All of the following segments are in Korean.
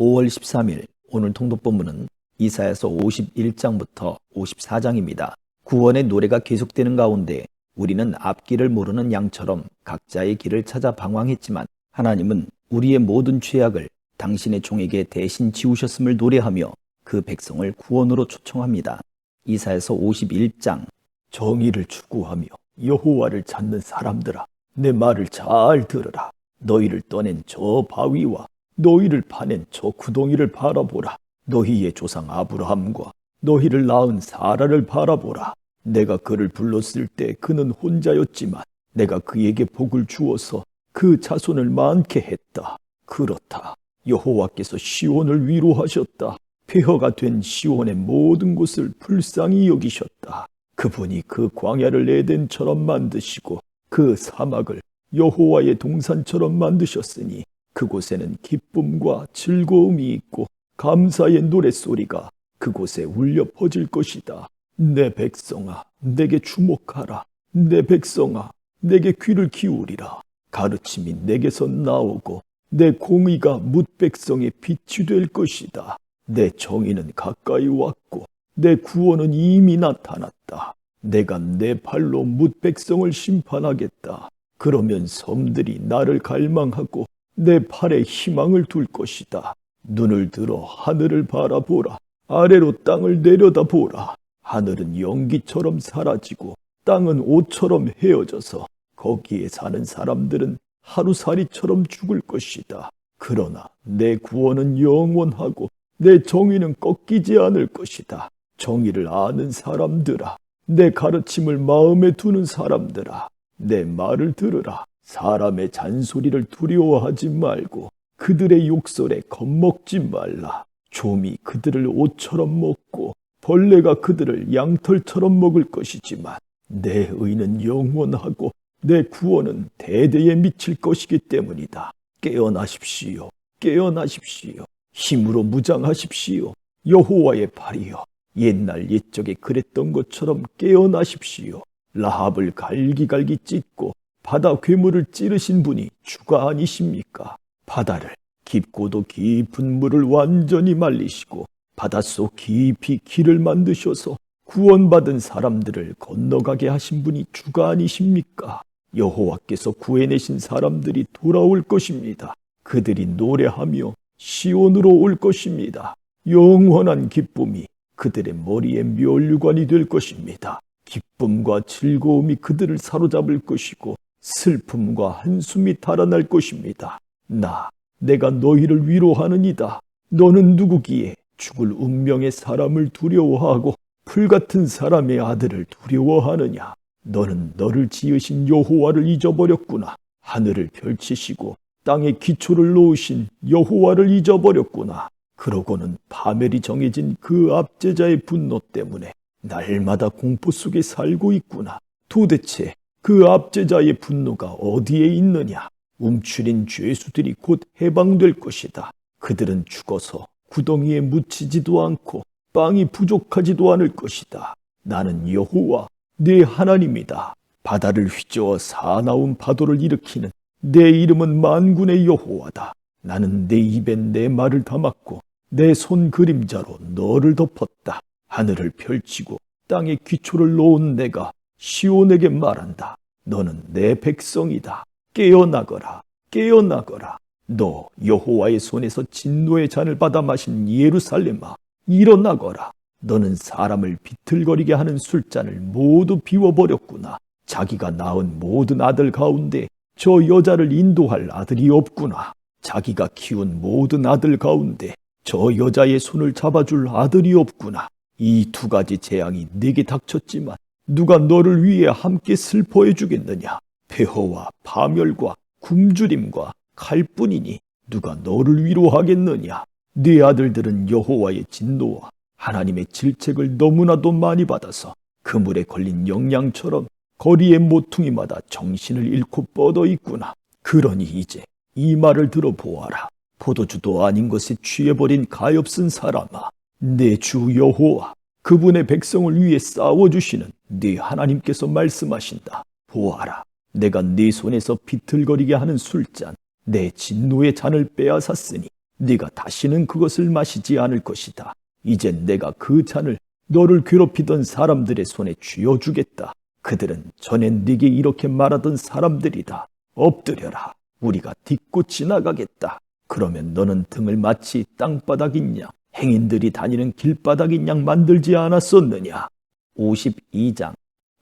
5월 13일 오늘 통독 본문은 이사야서 51장부터 54장입니다. 구원의 노래가 계속되는 가운데 우리는 앞길을 모르는 양처럼 각자의 길을 찾아 방황했지만 하나님은 우리의 모든 죄악을 당신의 종에게 대신 지우셨음을 노래하며 그 백성을 구원으로 초청합니다. 이사야서 51장 정의를 추구하며 여호와를 찾는 사람들아 내 말을 잘 들으라 너희를 떠낸 저 바위와 너희를 파낸 저 구덩이를 바라보라. 너희의 조상 아브라함과 너희를 낳은 사라를 바라보라. 내가 그를 불렀을 때 그는 혼자였지만 내가 그에게 복을 주어서 그 자손을 많게 했다. 그렇다. 여호와께서 시온을 위로하셨다. 폐허가 된 시온의 모든 곳을 불쌍히 여기셨다. 그분이 그 광야를 에덴처럼 만드시고 그 사막을 여호와의 동산처럼 만드셨으니 그곳에는 기쁨과 즐거움이 있고 감사의 노랫소리가 그곳에 울려 퍼질 것이다. 내 백성아, 내게 주목하라. 내 백성아, 내게 귀를 기울이라. 가르침이 내게서 나오고 내 공의가 뭇 백성의 빛이 될 것이다. 내 정의는 가까이 왔고 내 구원은 이미 나타났다. 내가 내 발로 뭇 백성을 심판하겠다. 그러면 섬들이 나를 갈망하고 내 팔에 희망을 둘 것이다. 눈을 들어 하늘을 바라보라. 아래로 땅을 내려다보라. 하늘은 연기처럼 사라지고 땅은 옷처럼 헤어져서 거기에 사는 사람들은 하루살이처럼 죽을 것이다. 그러나 내 구원은 영원하고 내 정의는 꺾이지 않을 것이다. 정의를 아는 사람들아, 내 가르침을 마음에 두는 사람들아, 내 말을 들으라. 사람의 잔소리를 두려워하지 말고 그들의 욕설에 겁먹지 말라. 좀이 그들을 옷처럼 먹고 벌레가 그들을 양털처럼 먹을 것이지만 내 의는 영원하고 내 구원은 대대에 미칠 것이기 때문이다. 깨어나십시오. 깨어나십시오. 힘으로 무장하십시오. 여호와의 팔이여. 옛날 옛적에 그랬던 것처럼 깨어나십시오. 라합을 갈기갈기 찢고 바다 괴물을 찌르신 분이 주가 아니십니까? 바다를 깊고도 깊은 물을 완전히 말리시고 바닷속 깊이 길을 만드셔서 구원받은 사람들을 건너가게 하신 분이 주가 아니십니까? 여호와께서 구해내신 사람들이 돌아올 것입니다. 그들이 노래하며 시온으로 올 것입니다. 영원한 기쁨이 그들의 머리에 멸류관이 될 것입니다. 기쁨과 즐거움이 그들을 사로잡을 것이고 슬픔과 한숨이 달아날 것입니다. 나, 내가 너희를 위로하느니다. 너는 누구기에 죽을 운명의 사람을 두려워하고 풀같은 사람의 아들을 두려워하느냐? 너는 너를 지으신 여호와를 잊어버렸구나. 하늘을 펼치시고 땅에 기초를 놓으신 여호와를 잊어버렸구나. 그러고는 파멸이 정해진 그 압제자의 분노 때문에 날마다 공포 속에 살고 있구나. 도대체 그 압제자의 분노가 어디에 있느냐? 움츠린 죄수들이 곧 해방될 것이다. 그들은 죽어서 구덩이에 묻히지도 않고 빵이 부족하지도 않을 것이다. 나는 여호와 네 하나님이다. 바다를 휘저어 사나운 파도를 일으키는 내 이름은 만군의 여호와다. 나는 내 입에 내 말을 담았고 내 손 그림자로 너를 덮었다. 하늘을 펼치고 땅에 기초를 놓은 내가 시온에게 말한다. 너는 내 백성이다. 깨어나거라. 깨어나거라. 너 여호와의 손에서 진노의 잔을 받아 마신 예루살렘아 일어나거라. 너는 사람을 비틀거리게 하는 술잔을 모두 비워버렸구나. 자기가 낳은 모든 아들 가운데 저 여자를 인도할 아들이 없구나. 자기가 키운 모든 아들 가운데 저 여자의 손을 잡아줄 아들이 없구나. 이 두 가지 재앙이 내게 닥쳤지만 누가 너를 위해 함께 슬퍼해 주겠느냐? 폐허와 파멸과 굶주림과 칼뿐이니 누가 너를 위로하겠느냐? 네 아들들은 여호와의 진노와 하나님의 질책을 너무나도 많이 받아서 그물에 걸린 영양처럼 거리의 모퉁이마다 정신을 잃고 뻗어 있구나. 그러니 이제 이 말을 들어보아라. 포도주도 아닌 것에 취해버린 가엾은 사람아. 내 주 여호와 그분의 백성을 위해 싸워주시는 네 하나님께서 말씀하신다. 보아라. 내가 네 손에서 비틀거리게 하는 술잔, 내 진노의 잔을 빼앗았으니 네가 다시는 그것을 마시지 않을 것이다. 이젠 내가 그 잔을 너를 괴롭히던 사람들의 손에 쥐어주겠다. 그들은 전에 네게 이렇게 말하던 사람들이다. 엎드려라. 우리가 딛고 지나가겠다. 그러면 너는 등을 마치 땅바닥인 양, 행인들이 다니는 길바닥인 양 만들지 않았었느냐? 52장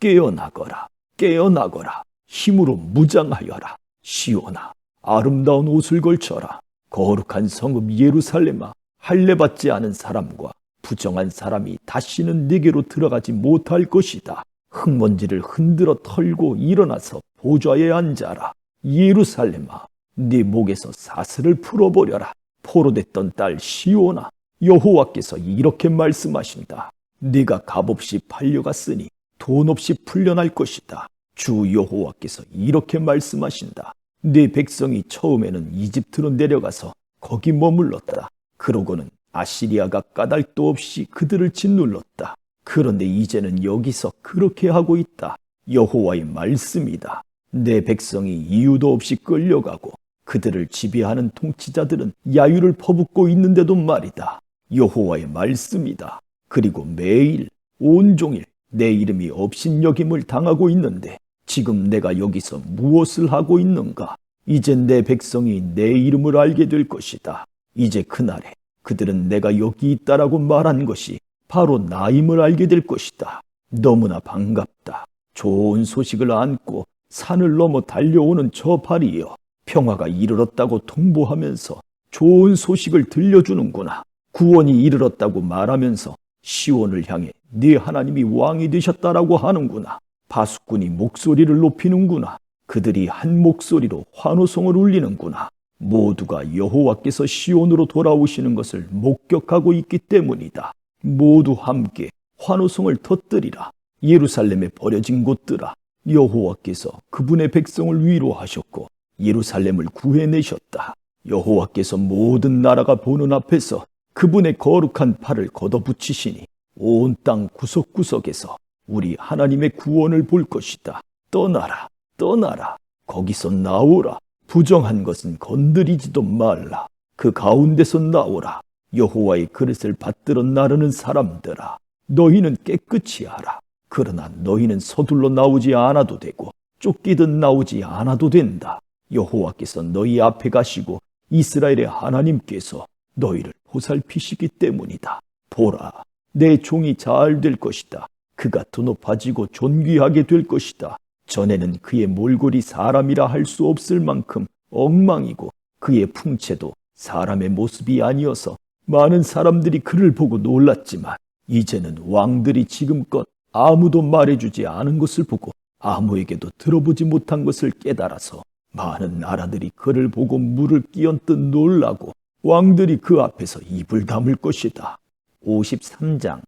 깨어나거라. 깨어나거라. 힘으로 무장하여라. 시온아, 아름다운 옷을 걸쳐라. 거룩한 성읍 예루살렘아, 할례받지 않은 사람과 부정한 사람이 다시는 네게로 들어가지 못할 것이다. 흙먼지를 흔들어 털고 일어나서 보좌에 앉아라. 예루살렘아, 네 목에서 사슬을 풀어버려라. 포로됐던 딸 시온아, 여호와께서 이렇게 말씀하신다. 네가 값없이 팔려갔으니 돈 없이 풀려날 것이다. 주 여호와께서 이렇게 말씀하신다. 네 백성이 처음에는 이집트로 내려가서 거기 머물렀다. 그러고는 아시리아가 까닭도 없이 그들을 짓눌렀다. 그런데 이제는 여기서 그렇게 하고 있다. 여호와의 말씀이다. 내 백성이 이유도 없이 끌려가고 그들을 지배하는 통치자들은 야유를 퍼붓고 있는데도 말이다. 여호와의 말씀이다. 그리고 매일 온종일 내 이름이 업신여김을 당하고 있는데 지금 내가 여기서 무엇을 하고 있는가? 이제 내 백성이 내 이름을 알게 될 것이다. 이제 그날에 그들은 내가 여기 있다라고 말한 것이 바로 나임을 알게 될 것이다. 너무나 반갑다. 좋은 소식을 안고 산을 넘어 달려오는 저 발이여. 평화가 이르렀다고 통보하면서 좋은 소식을 들려주는구나. 구원이 이르렀다고 말하면서 시온을 향해 네 하나님이 왕이 되셨다라고 하는구나. 바수꾼이 목소리를 높이는구나. 그들이 한 목소리로 환호성을 울리는구나. 모두가 여호와께서 시온으로 돌아오시는 것을 목격하고 있기 때문이다. 모두 함께 환호성을 터뜨리라. 예루살렘에 버려진 곳들아. 여호와께서 그분의 백성을 위로하셨고 예루살렘을 구해내셨다. 여호와께서 모든 나라가 보는 앞에서 그분의 거룩한 팔을 걷어붙이시니 온 땅 구석구석에서 우리 하나님의 구원을 볼 것이다. 떠나라, 떠나라. 거기서 나오라. 부정한 것은 건드리지도 말라. 그 가운데서 나오라. 여호와의 그릇을 받들어 나르는 사람들아. 너희는 깨끗이 하라. 그러나 너희는 서둘러 나오지 않아도 되고 쫓기듯 나오지 않아도 된다. 여호와께서 너희 앞에 가시고 이스라엘의 하나님께서 너희를 보살피시기 때문이다. 보라, 내 종이 잘 될 것이다. 그가 더 높아지고 존귀하게 될 것이다. 전에는 그의 몰골이 사람이라 할 수 없을 만큼 엉망이고 그의 풍채도 사람의 모습이 아니어서 많은 사람들이 그를 보고 놀랐지만 이제는 왕들이 지금껏 아무도 말해주지 않은 것을 보고 아무에게도 들어보지 못한 것을 깨달아서 많은 나라들이 그를 보고 물을 끼얹듯 놀라고 왕들이 그 앞에서 입을 다물 것이다. 53장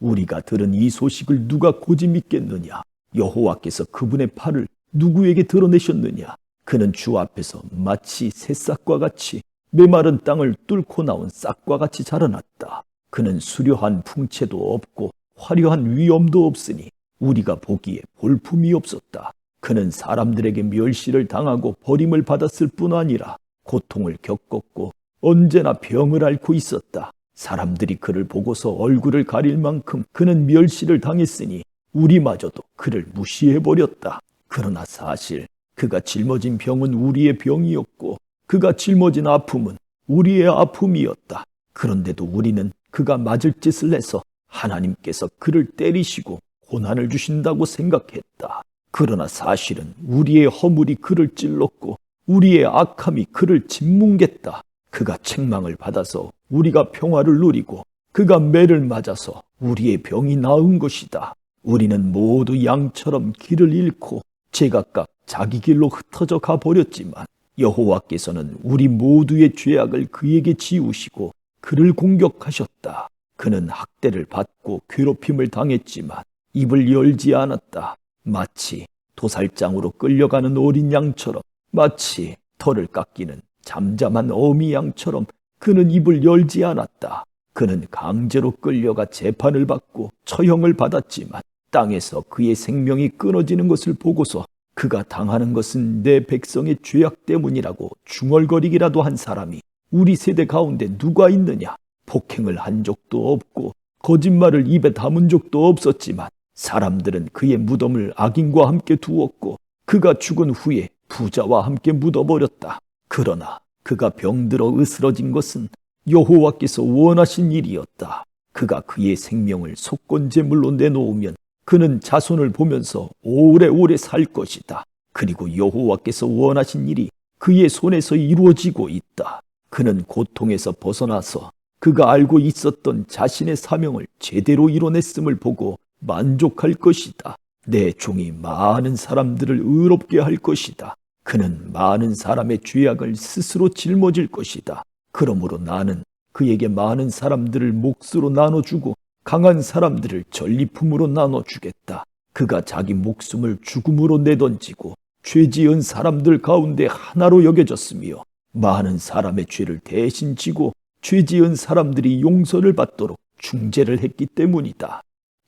우리가 들은 이 소식을 누가 고지 믿겠느냐? 여호와께서 그분의 팔을 누구에게 드러내셨느냐? 그는 주 앞에서 마치 새싹과 같이 메마른 땅을 뚫고 나온 싹과 같이 자라났다. 그는 수려한 풍채도 없고 화려한 위엄도 없으니 우리가 보기에 볼품이 없었다. 그는 사람들에게 멸시를 당하고 버림을 받았을 뿐 아니라 고통을 겪었고 언제나 병을 앓고 있었다. 사람들이 그를 보고서 얼굴을 가릴 만큼 그는 멸시를 당했으니 우리마저도 그를 무시해버렸다. 그러나 사실 그가 짊어진 병은 우리의 병이었고 그가 짊어진 아픔은 우리의 아픔이었다. 그런데도 우리는 그가 맞을 짓을 해서 하나님께서 그를 때리시고 고난을 주신다고 생각했다. 그러나 사실은 우리의 허물이 그를 찔렀고 우리의 악함이 그를 짓뭉갰다. 그가 책망을 받아서 우리가 평화를 누리고 그가 매를 맞아서 우리의 병이 나은 것이다. 우리는 모두 양처럼 길을 잃고 제각각 자기 길로 흩어져 가버렸지만 여호와께서는 우리 모두의 죄악을 그에게 지우시고 그를 공격하셨다. 그는 학대를 받고 괴롭힘을 당했지만 입을 열지 않았다. 마치 도살장으로 끌려가는 어린 양처럼 마치 털을 깎이는 잠잠한 어미 양처럼 그는 입을 열지 않았다. 그는 강제로 끌려가 재판을 받고 처형을 받았지만 땅에서 그의 생명이 끊어지는 것을 보고서 그가 당하는 것은 내 백성의 죄악 때문이라고 중얼거리기라도 한 사람이 우리 세대 가운데 누가 있느냐? 폭행을 한 적도 없고 거짓말을 입에 담은 적도 없었지만 사람들은 그의 무덤을 악인과 함께 두었고 그가 죽은 후에 부자와 함께 묻어버렸다. 그러나 그가 병들어 으스러진 것은 여호와께서 원하신 일이었다. 그가 그의 생명을 속건제물로 내놓으면 그는 자손을 보면서 오래오래 살 것이다. 그리고 여호와께서 원하신 일이 그의 손에서 이루어지고 있다. 그는 고통에서 벗어나서 그가 알고 있었던 자신의 사명을 제대로 이뤄냈음을 보고 만족할 것이다. 내 종이 많은 사람들을 의롭게 할 것이다. 그는 많은 사람의 죄악을 스스로 짊어질 것이다. 그러므로 나는 그에게 많은 사람들을 몫으로 나눠주고 강한 사람들을 전리품으로 나눠주겠다. 그가 자기 목숨을 죽음으로 내던지고 죄 지은 사람들 가운데 하나로 여겨졌으며 많은 사람의 죄를 대신 지고 죄 지은 사람들이 용서를 받도록 중재를 했기 때문이다.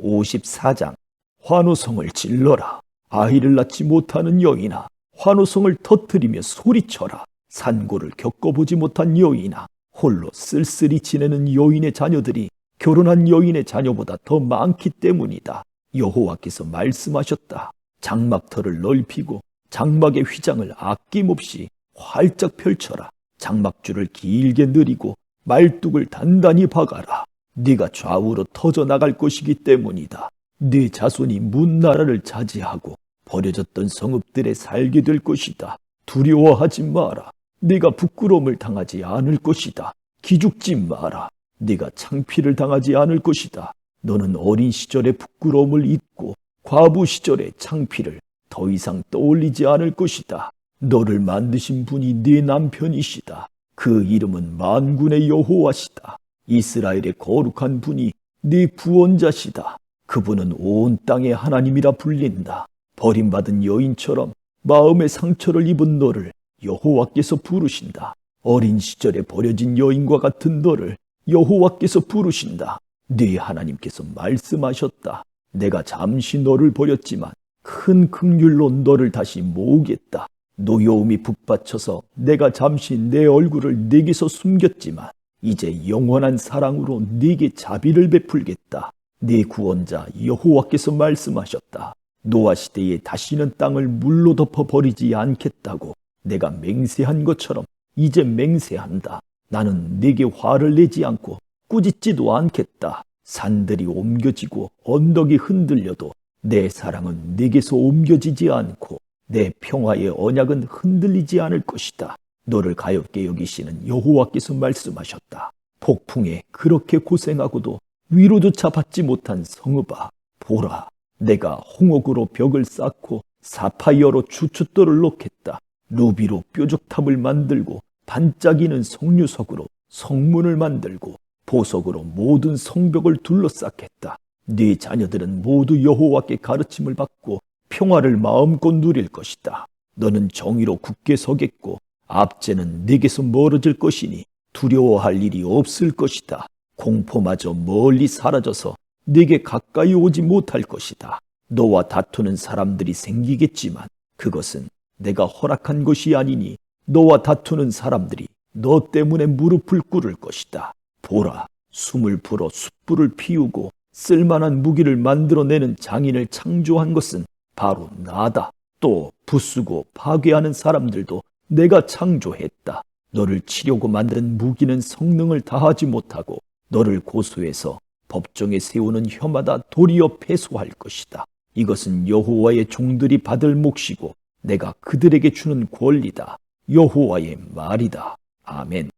54장 환호성을 질러라. 아이를 낳지 못하는 여인아. 환호성을 터뜨리며 소리쳐라. 산고를 겪어보지 못한 여인아. 홀로 쓸쓸히 지내는 여인의 자녀들이 결혼한 여인의 자녀보다 더 많기 때문이다. 여호와께서 말씀하셨다. 장막터를 넓히고 장막의 휘장을 아낌없이 활짝 펼쳐라. 장막줄을 길게 늘이고 말뚝을 단단히 박아라. 네가 좌우로 터져 나갈 것이기 때문이다. 네 자손이 문나라를 차지하고 버려졌던 성읍들에 살게 될 것이다. 두려워하지 마라. 네가 부끄러움을 당하지 않을 것이다. 기죽지 마라. 네가 창피를 당하지 않을 것이다. 너는 어린 시절의 부끄러움을 잊고 과부 시절의 창피를 더 이상 떠올리지 않을 것이다. 너를 만드신 분이 네 남편이시다. 그 이름은 만군의 여호와시다. 이스라엘의 거룩한 분이 네 구원자시다. 그분은 온 땅의 하나님이라 불린다. 버림받은 여인처럼 마음의 상처를 입은 너를 여호와께서 부르신다. 어린 시절에 버려진 여인과 같은 너를 여호와께서 부르신다. 네 하나님께서 말씀하셨다. 내가 잠시 너를 버렸지만 큰 극률로 너를 다시 모으겠다. 노여움이 북받쳐서 내가 잠시 내 얼굴을 내게서 숨겼지만 이제 영원한 사랑으로 네게 자비를 베풀겠다. 네 구원자 여호와께서 말씀하셨다. 노아 시대에 다시는 땅을 물로 덮어 버리지 않겠다고 내가 맹세한 것처럼 이제 맹세한다. 나는 네게 화를 내지 않고 꾸짖지도 않겠다. 산들이 옮겨지고 언덕이 흔들려도 내 사랑은 네게서 옮겨지지 않고 내 평화의 언약은 흔들리지 않을 것이다. 너를 가엽게 여기시는 여호와께서 말씀하셨다. 폭풍에 그렇게 고생하고도 위로조차 받지 못한 성읍아, 보라, 내가 홍옥으로 벽을 쌓고 사파이어로 주춧돌을 놓겠다. 루비로 뾰족탑을 만들고 반짝이는 성류석으로 성문을 만들고 보석으로 모든 성벽을 둘러싸겠다. 네 자녀들은 모두 여호와께 가르침을 받고 평화를 마음껏 누릴 것이다. 너는 정의로 굳게 서겠고 압제는 네게서 멀어질 것이니 두려워할 일이 없을 것이다. 공포마저 멀리 사라져서 네게 가까이 오지 못할 것이다. 너와 다투는 사람들이 생기겠지만 그것은 내가 허락한 것이 아니니 너와 다투는 사람들이 너 때문에 무릎을 꿇을 것이다. 보라, 숨을 불어 숯불을 피우고 쓸만한 무기를 만들어내는 장인을 창조한 것은 바로 나다. 또 부수고 파괴하는 사람들도 내가 창조했다. 너를 치려고 만든 무기는 성능을 다하지 못하고 너를 고소해서 법정에 세우는 혀마다 도리어 패소할 것이다. 이것은 여호와의 종들이 받을 몫이고 내가 그들에게 주는 권리다. 여호와의 말이다. 아멘.